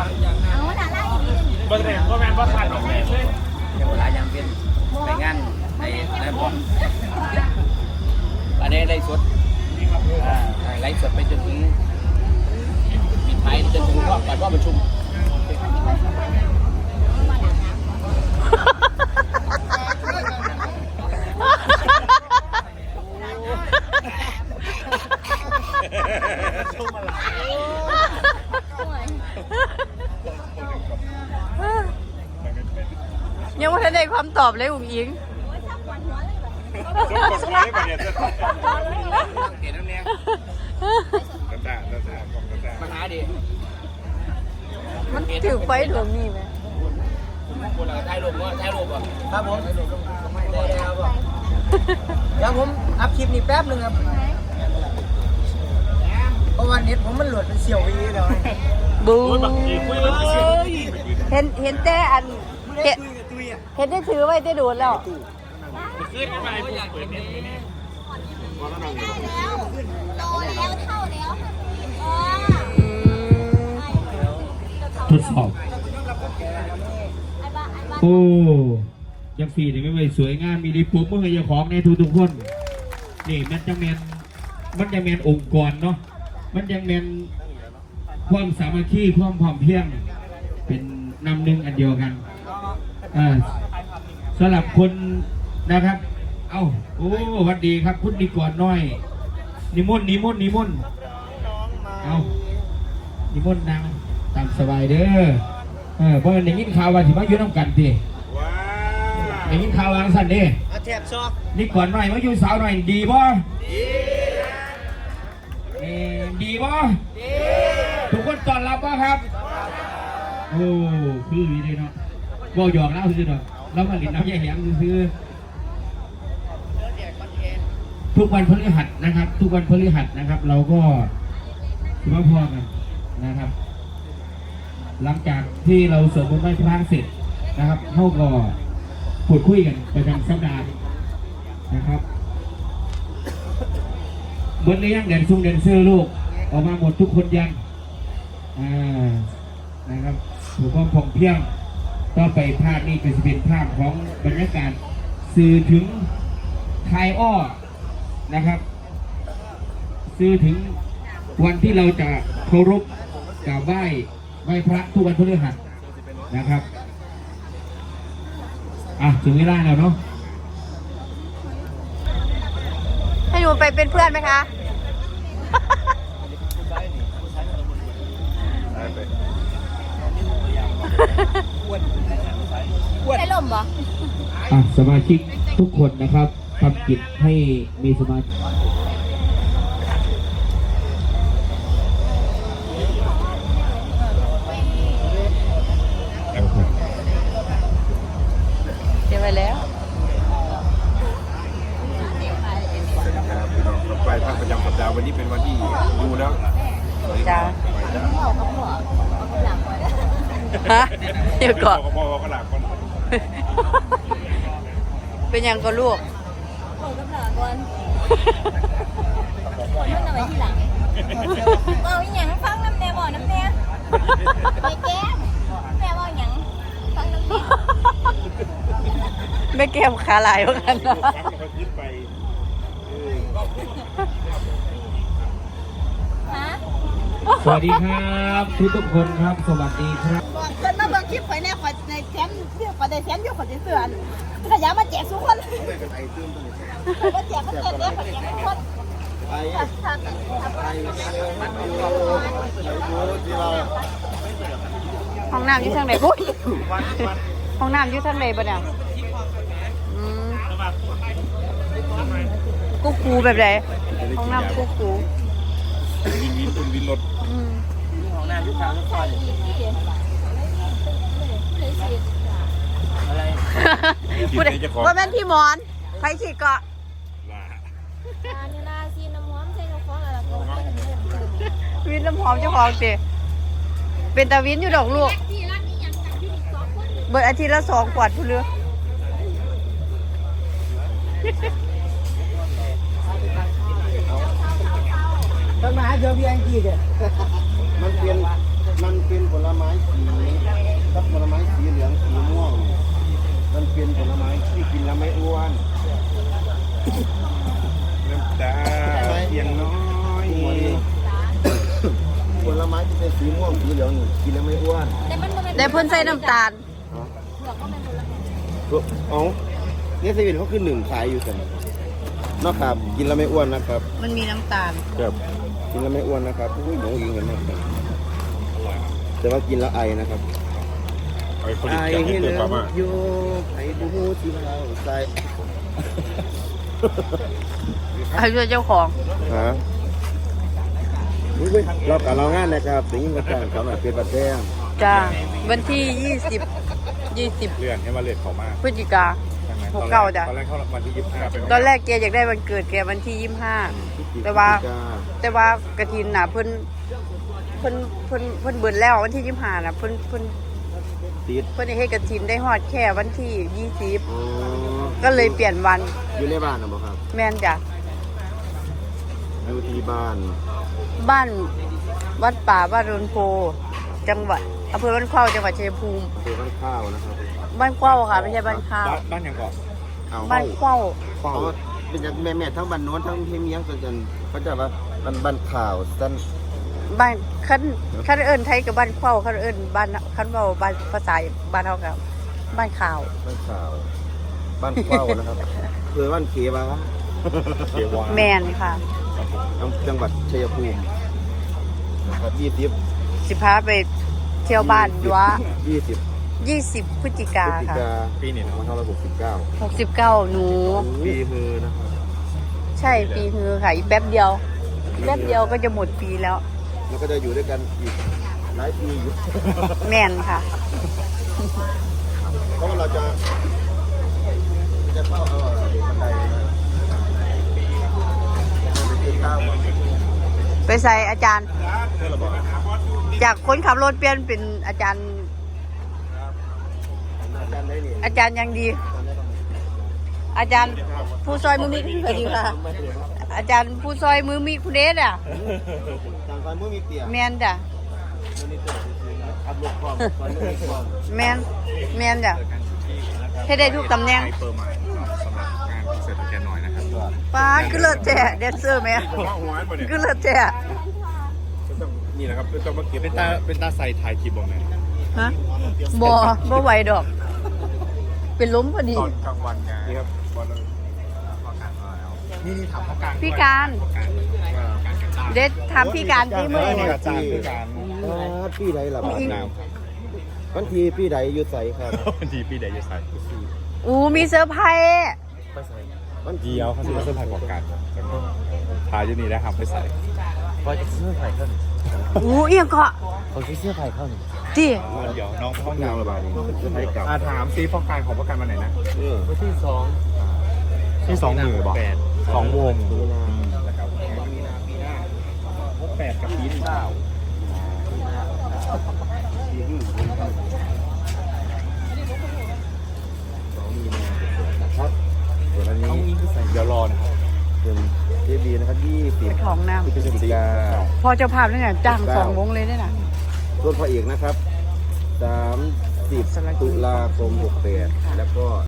เอาหน้าไล่อีกนิดนึงบ่ได้บ่แมนบ่ขาดออกแบบเลยเดี๋ยวเวลายังเป็นไปงานในในบอลอันนี้ไล่สดไล่สดไปจนถึงปิดท้ายจนถึงรอบก่อนรอบประชุม ยังไม่ทันได้ความตอบเลยอุ๋งอิงซุปกดไว้บัดเนี่ยจะเห็นแล้วเนี่ยตาตาตาตาของตาตาปัญหาดิมันถือไฟดวงนี้ไหมคนละถ่ายรูปว่าถ่ายรูปอะครับผมได้แล้วป่ะเดี๋ยวผมอัพคลิปนี้แป๊บนึงครับเพราะวันนี้ผมมันหลุดเป็นเสี่ยววีแล้วบูโอ้ยบักอีคุยแล้วเสียงเห็นเห็นแต่อันเห็น เห็นได้ถือไว้ได้ดูดแล้ว ขึ้นไปเปิดเน็ตนี่ได้แล้วโตแล้วเท่าแล้วอ๋ออืมทดสอบ ไอ้บ้าไอ้บ้าโอ้ยังฟีนี่ไม่ไหวสวยงามมีดีปุ๊บเมื่อไหร่ของในทุกทุกๆคน นี่มันจะแมนมันจะแมนองค์กรเนาะมันจะแมนความสามัคคีความพร้อมเพรียงเป็นนำหนึ่งอันเดียวกัน สำหรับคนนะครับ เอ้าโอ้หวัดดีครับ คุณนิกรน้อย นิมนต์นิมนต์นิมนต์เอานิมนต์นางตามสบายเด้อเออเพราะได้ยินข่าวว่าสิมาอยู่น้ำกันติว้าได้ยินข่าวว่าสั่นเด้อาแทบซอกนี่ก่อนหน่อยมาอยู่สาวหน่อยดีบ่ดีเออดีบ่ดีทุกคนต้อนรับบ่ครับโอ้คือดีเลยเนาะ บ่หยอกเล่าซื่อๆเนาะเรามาหลินน้ำยาแหงซื่อทุกวันพฤหัสนะครับ ทุกวันพฤหัสนะครับ เราก็ถือว่าพอกันนะครับ หลังจากที่เราสวดมนต์ไหว้พระเสร็จนะครับเขาก็พูดคุยกันประจำสัปดาห์นะครับเบิร์ดเลยยังเด่นซุ่งเด่นเสื้อลูก ออกมาหมดทุกคนยังอ่านะครับถูกความผ่องเพียง ต่อไปภาพนี้ก็จะเป็นภาพของบรรยากาศสื่อถึงไทยอ้อนะครับ สื่อถึงวันที่เราจะเคารพกราบไหว้ไหว้พระทุกวันพฤหัสนะครับอะถึงเวลาแล้วเนาะให้หนูไปเป็นเพื่อนไหมคะ ใช้ลมบ่อะสมาชิกทุกคนนะครับทำกิจให้มีสมาธิเดี๋ยวไปแล้วครับพี่น้องไปภาคประจำสัปดาห์วันนี้เป็นวันที่ดูแล้วจ้าพ่อกับพ่อหลังไว้ฮะเดี๋ยวก่อนพ่อก็หลับก่อน เป็นยังก็ลูกพ่อกับหลังก่อนก่อนนั่นเอาไว้ที่หลังเอาอีหยังฟังน้ำแน่บ่น้ำแน่ไปแก้มแม่ว่าหยังฟังน้ำแน่ไม่เกมขาหลายเหมือนกันนะฟังเขาคิดไปเออฮะสวัสดีครับ ทุกทุกๆคนครับ สวัสดีครับ คลิปข่อยแน่ข่อยในแคมป์เสื้อข่อยได้แคมป์ยู่ข่อยสิเสื้อนขยะมาแจกทุกคนข่อยก็แจกก็เต็มเลยข่อยแจกทุกคนถ้าถ้าถ้าห้องน้ำอยู่ทางไหนบุ้ยห้องน้ำอยู่ทางไหนบ่เนี่ยกุ๊กกูแบบไหนห้องน้ำกุ๊กกูวินวินคุณวินรถอืมของน้ำอยุคกลางซอย อะไรพูดได้ว่าแม่นพี่หมอนใครฉีดเกาะลาอันนี้นาซีน้ำหอมใส่น้ำฟองอะไรก็ไม่เห็นเลยวินน้ำหอมเจ้าของเตเป็นตาวินอยู่ดอกลูกที่ร้านนี้ยังจัดอยู่อีกสองคนเบิดอาทิตย์ละสองขวดพูดเรือต้นไม้เจอพี่แองจี้เนี่ยมันเป็นมันเป็นผลไม้สี น้ำตาเพียงน้อยผลไม้ที่เป็นสีม่วงสีเหลืองนี่กินแล้วไม่อ้วนได้เพิ่นใส่น้ำตาลเอ้าเนี่ยเซเว่นเขาคือหนึ่งขายอยู่กันนอกครับกินแล้วไม่อ้วนนะครับมันมีน้ำตาล ครับกินแล้วไม่อ้วนนะครับอุ้ยหนูยิงกันนะครับแต่ว่ากินแล้วไอนะครับ ไอ้คนไอที่ให้เกิเลิดความว่าฟโยไอบูที่เราใส่อายุเจ้าของฮะอุ้ยเว้ยเรากับเรางานนะครับถึงยิ่งกระจ่างสำหรับเป็นประเทศจ้าวันที่ยี่สิบยี่สิบเลื่อนให้มาเลทเขามากพฤศจิกาใช่ไหมหกเก้าจ้ะตอนแรกเขาวันที่ยี่สิบห้าเป็นตอนแรกแกอยากได้วันเกิดแกวันที่ยี่ห้าแต่ว่า แต่ว่ากระถินน่ะเพิ่นเพิ่นเพิ่นเพิ่นเบิ่นแล้ววันที่ยี่ห้าน่ะเพิ่นเพิ่น ติดเพิ่นให้กระถินได้ฮอดแค่วันที่ยี่สิบอ๋อก็เลยเปลี่ยนวัน อยู่ในบ้านนะบ่ครับแม่นจ้ะ อยู่ที่บ้านบ้านวัดป่าบ้านรนโพ จังหวัดอำเภอบ้านเข้าจังหวัดชัยภูมิ อำเภอบ้านข้าวนะครับบ้านเข้าค่ะ ไม่ใช่บ้านข้าว บ้านบ้านยังก่อนเอาบ้านเข้า เพราะว่าเป็นจากแม่แม่ๆทั้งบ้านโน้นทั้งเพียงเมียงส่วนกันเขาจะว่าบ้านบ้านข่าวสั้น บ้านคันคันเอิ้นไทยกับบ้านเข้าคันเอิ้นบ้านคันเว้าบ้านภาษาบ้านเฮากับบ้านข่าว บ้านข่าว บ้านเข้านะครับเคยบ้านเขวาเกียววาแมนค่ะจังหวัดชัยภูมินะครับยี่สิบสิพาไปเที่ยวบ้านยัวยี่สิบ20พฤศจิพกาฤศจิค่ะกาปีนี้สองเนาะพันห้าร้อยหกสิบเก้า69หนูปีฮือนะครับใช่ปีคือค่ะอีกแป๊บเดียวแป๊บเดียวก็จะหมดปีแล้ว แล้วก็จะอยู่ด้วยกันอีกหลายปีอยู่ แมนค่ะ เพราะว่าเราจะจะเข้าเอาอะไรบันไดนะไปกินข้าวก่อนไปใส่อาจารย์จากคนขับรถเปลี่ยนเป็นอาจารย์ อาจารย์ได้นี่อาจารย์ยังดี อาจารย์ผู้ซอยมือมีสวัสดีค่ะ อาจารย์ผู้ซอยมือมีคุณเดชอะทางไฟเมื่อมีเตียงแมนจ้ะอัพโหลดความไฟเมื่อมีความแมนแมนจ้ะให้ได้ทุกตำแหน่งไฮเปอร์ใหม่สำหรับงานคอนเสิร์ตของแกหน่อยนะครับป้าดคือเลิศแท้แดนเซอร์แม่ผมว่าหัวมันเนี่ยคือเลิศแท้นี่แหละครับต้องมาเก็บเป็นตาเป็นตาใส่ถ่ายคลิปบอกเลยฮะบ่บ่ไหวดอก เป็นล้มพอดีตอนกลางวันไงนี่ครับ นี่นี่ถามพอการพี่การพอการการกระจายเด็ดถามพี่การที่มือนี่นี่กระจายคือการอ่าพี่ใดล่ะบ้านน้วันทีพี่ใดอยู่ใสครับำวันดีปีใดจะใส่อู้มีเซอร์ไพรส์วันทีเดียวเขาซื้อมาเสื้อผ้าของการถ่ายอยู่นี่ได้ครับไปใส่พอจะเสื้อไผ่เข้าหนึ่งอู้เอียงเกาะเขาซื้อเสื้อไผ่เข้าหนึ่งจีเดี๋ยวน้องห้องเงาน้ำระบาดนี้เสื้อไผ่เก่าอ่าถามซีพอการของพอการมาไหนนะเออวันที่สองที่สองหมื่นบอก สองวงนะครับแปดกับปีหนึ่งเก้าสองมีนานะครับส่วนอันนี้เดี๋ยวรอนะครับเป็นเทปดีนะครับยี่สิบของน้พฤศจิกาำพอเจ้าภาพนี่ไงจ้างสองวงเลยได้น่ะส่วพระเอกนะครับสามสิบตุลาคมหกแปดแล้วก็